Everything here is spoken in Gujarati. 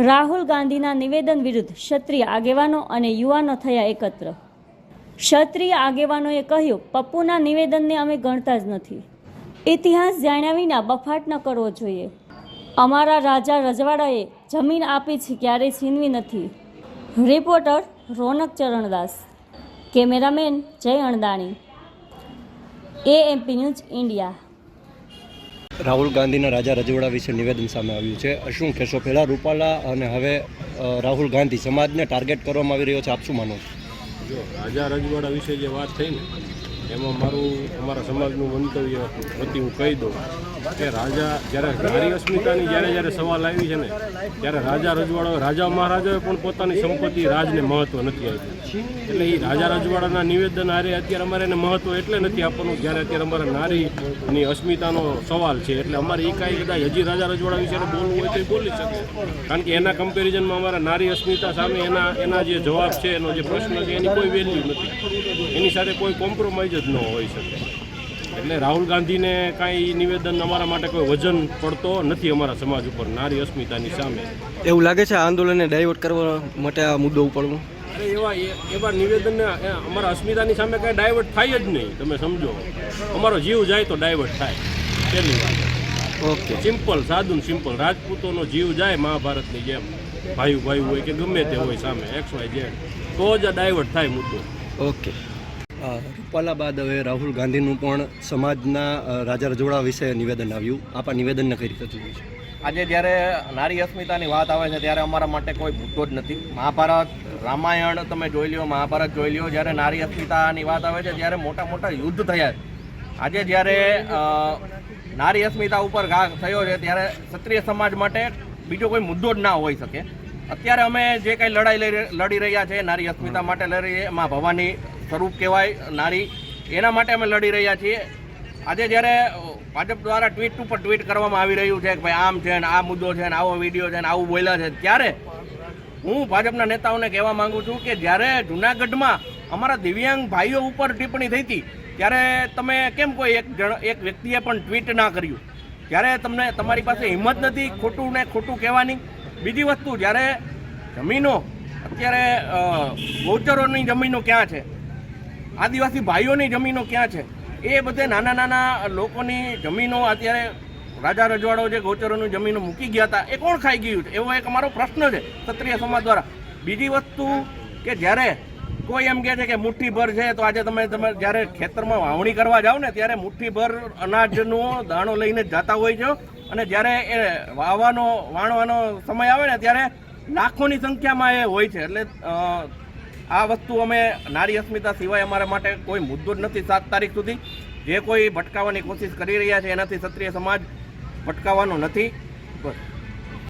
રાહુલ ગાંધીના નિવેદન વિરુદ્ધ ક્ષત્રિય આગેવાનો અને યુવાનો થયા એકત્ર. ક્ષત્રિય આગેવાનોએ કહ્યું, પપ્પુના નિવેદનને અમે ગણતા જ નથી. ઇતિહાસ જાણ્યા વિના બફાટ ન કરવો જોઈએ. અમારા રાજા રજવાડાએ જમીન આપી છે, ક્યારેય છીનવી નથી. Reporter Ronak Charandas. Cameraman Jay Andani. AMP news India. Rahul ગાંધીના રાજા રજવાડા વિશે નિવેદન સામે આવ્યું છે. શું કહેશો? પહેલા રૂપાલા અને હવે રાહુલ ગાંધી સમાજને ટાર્ગેટ કરવામાં આવી રહ્યો છે. આપ શું માનો છો? જો, રાજા રજવાડા વિશે જે વાત થઈ ને, એમાં મારું, અમારા સમાજનું મંતવ્ય પ્રતિ હું કહી દઉં. કે રાજા જ્યારે નારી અસ્મિતાની જ્યારે જ્યારે સવાલ આવી છે ને, ત્યારે રાજા રજવાડા રાજા મહારાજાએ પણ પોતાની સંપત્તિ, રાજને મહત્વ નથી આપ્યું. એટલે એ રાજા રજવાડાના નિવેદન આરે અત્યારે અમારે એને મહત્વ એટલે નથી આપવાનું જ્યારે અત્યારે અમારે નારીની અસ્મિતાનો સવાલ છે. એટલે અમારે એ કાંઈ કદાચ હજી રાજા રજવાડા વિશે બોલવું હોય તો એ બોલી શકે. કારણ કે એના કમ્પેરિઝનમાં અમારા નારી અસ્મિતા સામે એના એના જે જવાબ છે, એનો જે પ્રશ્ન છે, એની કોઈ વેલ્યુ નથી. એની સાથે કોઈ કોમ્પ્રોમાઇઝ જ ન હોઈ શકે. એટલે રાહુલ ગાંધીને કાંઈ નિવેદન અમારા માટે કોઈ વજન પડતો નથી અમારા સમાજ ઉપર નારી અસ્મિતાની સામે. એવું લાગે છે આ આંદોલનને ડાયવર્ટ કરવા માટે આ મુદ્દો ઉપાડવો? અરે એવા એવા નિવેદનને અમારા અસ્મિતાની સામે કાંઈ ડાયવર્ટ થાય જ નહીં તમે સમજો. અમારો જીવ જાય તો ડાયવર્ટ થાય. પહેલી વાત. ઓકે. સિમ્પલ સાદું સિમ્પલ. રાજપૂતોનો જીવ જાય મહાભારતની જેમ. ભાઈ ભાઈ હોય કે ગમે તે હોય સામે એક્સ વાય જેડ તો જ આ ડાયવર્ટ થાય મુદ્દો. ઓકે. રૂપાલા બાદ હવે રાહુલ ગાંધીનું પણ સમાજના રાજા રજોડા વિશે નિવેદન આવ્યું. આપા નિવેદનને કઈ રીતે જોયું છે? આજે જ્યારે નારી અસ્મિતાની વાત આવે છે ત્યારે અમારા માટે કોઈ મુદ્દો જ નથી. મહાભારત રામાયણ તમે જોઈ લ્યો મહાભારત જોઈ લ્યો જ્યારે નારી અસ્મિતાની વાત આવે છે ત્યારે મોટા મોટા યુદ્ધ થયા છે. આજે જ્યારે નારી અસ્મિતા ઉપર ઘા થયો છે ત્યારે ક્ષત્રિય સમાજ માટે બીજો કોઈ મુદ્દો જ ના હોઈ શકે. અત્યારે અમે જે કંઈ લડાઈ લઈ લડી રહ્યા છે નારી અસ્મિતા માટે લડી એમાં ભવાની સ્વરૂપ કહેવાય, નારી. એના માટે અમે લડી રહ્યા છીએ. આજે જ્યારે ભાજપ દ્વારા ટ્વીટ ઉપર ટ્વીટ કરવામાં આવી રહ્યું છે કે ભાઈ આમ છે ને આ મુદ્દો છે ને આવો વીડિયો છે ને આવું બોલ્યા છે, ત્યારે હું ભાજપના નેતાઓને કહેવા માંગુ છું કે જ્યારે જુનાગઢમાં અમારા દિવ્યાંગ ભાઈઓ ઉપર ટિપ્પણી થઈ હતી, ત્યારે તમે કેમ કોઈ એક જણ, એક વ્યક્તિએ પણ ટ્વીટ ના કર્યું? ત્યારે તમને તમારી પાસે હિંમત નથી ખોટું ને ખોટું કહેવાની. બીજી વસ્તુ, જ્યારે જમીનો, અત્યારે ગૌચરોની જમીનો ક્યાં છે? આદિવાસી ભાઈઓની જમીનો ક્યાં છે? એ બધે નાના નાના લોકોની જમીનો અત્યારે રાજા રજવાડો જે ગૌચરોની જમીનો મૂકી ગયા હતા, એ કોણ ખાઈ ગયું છે? એવો એક અમારો પ્રશ્ન છે ક્ષત્રિય સમાજ દ્વારા. બીજી વસ્તુ કે જ્યારે કોઈ એમ કહે છે કે મુઠ્ઠીભર છે, તો આજે તમે તમે જ્યારે ખેતરમાં વાવણી કરવા જાઓ ને, ત્યારે મુઠ્ઠીભર અનાજનો દાણો લઈને જતા હોય છે. અને જ્યારે એ વાવવાનો વાણવાનો સમય આવે ને, ત્યારે લાખોની સંખ્યામાં એ હોય છે. એટલે આ વસ્તુ અમે નારી અસ્મિતા સિવાય અમારા માટે કોઈ મુદ્દો જ નથી સાત તારીખ સુધી. જે કોઈ ભટકાવવાની કોશિશ કરી રહ્યા છે એનાથી ક્ષત્રિય સમાજ ભટકાવવાનો નથી. બસ.